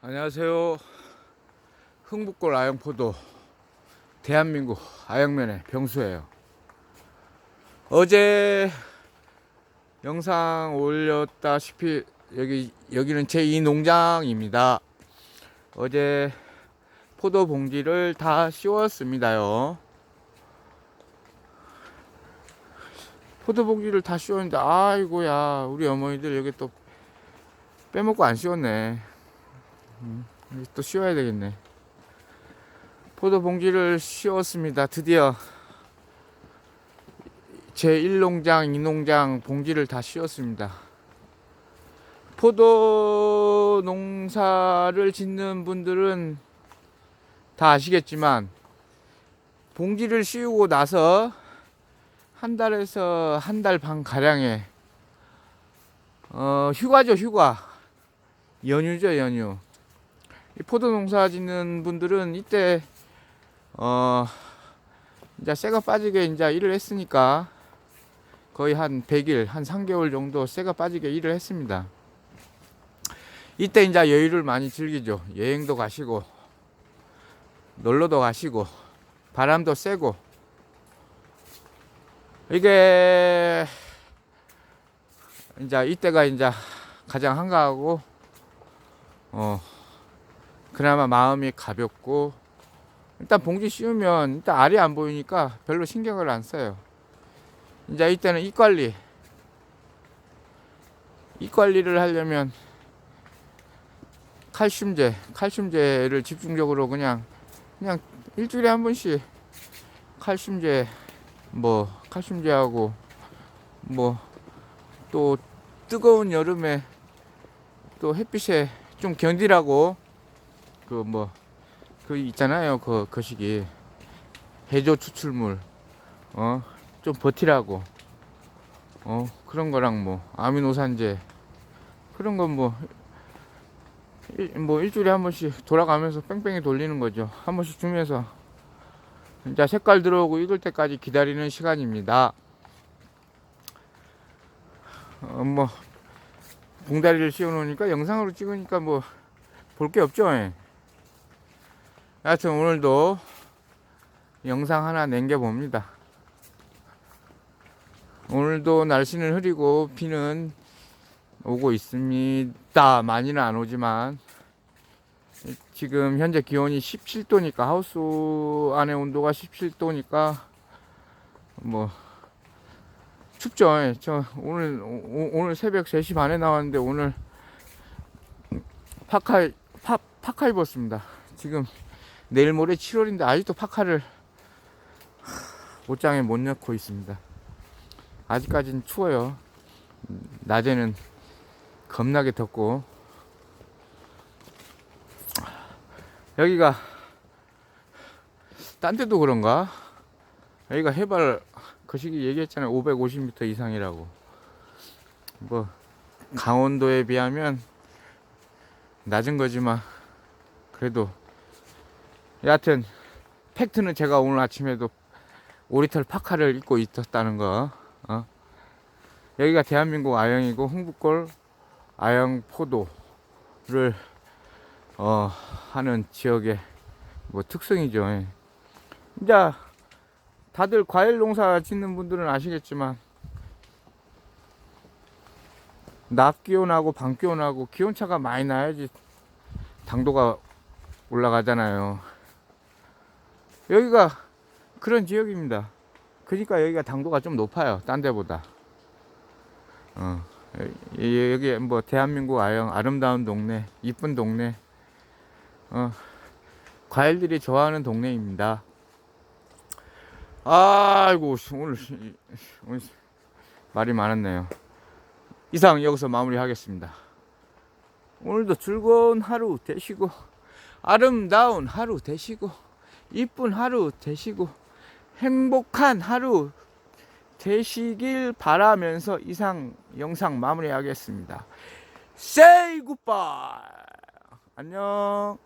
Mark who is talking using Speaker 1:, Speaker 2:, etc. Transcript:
Speaker 1: 안녕하세요. 흥북골 아영포도 대한민국 아영면의 병수예요. 어제 영상 올렸다시피 여기 여기는 제 2 농장입니다. 어제 포도 봉지를 다 씌웠습니다요. 포도 봉지를 다 씌웠는데 아이고야 우리 어머니들 여기 또 빼먹고 안 씌웠네. 이제 또 씌워야 되겠네. 포도 봉지를 씌웠습니다. 드디어 제 1농장, 2농장 봉지를 다 씌웠습니다. 포도 농사를 짓는 분들은 다 아시겠지만 봉지를 씌우고 나서 한 달에서 한 달 반 가량의 어, 휴가죠, 휴가. 연휴죠, 연휴. 이 포도 농사 짓는 분들은 이때 어 이제 새가 빠지게 이제 일을 했으니까 거의 한 100일, 한 3개월 정도 새가 빠지게 일을 했습니다. 이때 이제 여유를 많이 즐기죠. 여행도 가시고 놀러도 가시고 바람도 쐬고 이게 이제 이때가 이제 가장 한가하고 어 그나마 마음이 가볍고 일단 봉지 씌우면 일단 알이 안 보이니까 별로 신경을 안 써요. 이제 이때는 이 관리 이 관리를 하려면 칼슘제 칼슘제를 집중적으로 그냥 그냥 일주일에 한 번씩 칼슘제 뭐 칼슘제하고 뭐 또 뜨거운 여름에 또 햇빛에 좀 견디라고 그 뭐 그 있잖아요. 그 거시기. 해조 추출물. 어? 좀 버티라고. 어? 그런 거랑 뭐 아미노산제. 그런 건뭐 뭐 일주일에 한 번씩 돌아가면서 뺑뺑이 돌리는 거죠. 한 번씩 주면서. 이제 색깔 들어오고 익을 때까지 기다리는 시간입니다. 어 뭐 봉다리를 씌워 놓으니까 영상으로 찍으니까 뭐 볼 게 없죠. 예. 하여튼 오늘도 영상 하나 남겨 봅니다. 오늘도 날씨는 흐리고 비는 오고 있습니다. 많이는 안 오지만 지금 현재 기온이 17도니까 하우스 안에 온도가 17도니까 뭐 춥죠. 예. 저 오늘 오, 오늘 새벽 3시 반에 나왔는데 오늘 파카 파, 파카 입었습니다. 지금 내일 모레 7월인데 아직도 파카를 옷장에 못 넣고 있습니다. 아직까지는 추워요. 낮에는 겁나게 덥고 여기가 딴 데도 그런가? 여기가 해발 거시기 얘기했잖아요. 550m 이상이라고. 뭐 강원도에 비하면 낮은 거지만 그래도 여하튼 팩트는 제가 오늘 아침에도 오리털 파카를 입고 있었다는 거. 어? 여기가 대한민국 아영이고 흥북골 아영 포도를 어, 하는 지역의 뭐 특성이죠. 예. 이제 다들 과일 농사 짓는 분들은 아시겠지만 낮 기온하고 밤 기온하고 기온차가 많이 나야지 당도가 올라가잖아요. 여기가 그런 지역입니다. 그러니까 여기가 당도가 좀 높아요. 딴 데보다. 어. 여- 여기 뭐 대한민국 아영 아름다운 동네, 이쁜 동네. 어. 과일들이 좋아하는 동네입니다. 아이고 씨, 오늘 씨, 오늘 씨, 말이 많았네요. 이상 여기서 마무리하겠습니다. 오늘도 즐거운 하루 되시고 아름다운 하루 되시고 이쁜 하루 되시고 행복한 하루 되시길 바라면서 이상 영상 마무리하겠습니다. Say goodbye. 안녕.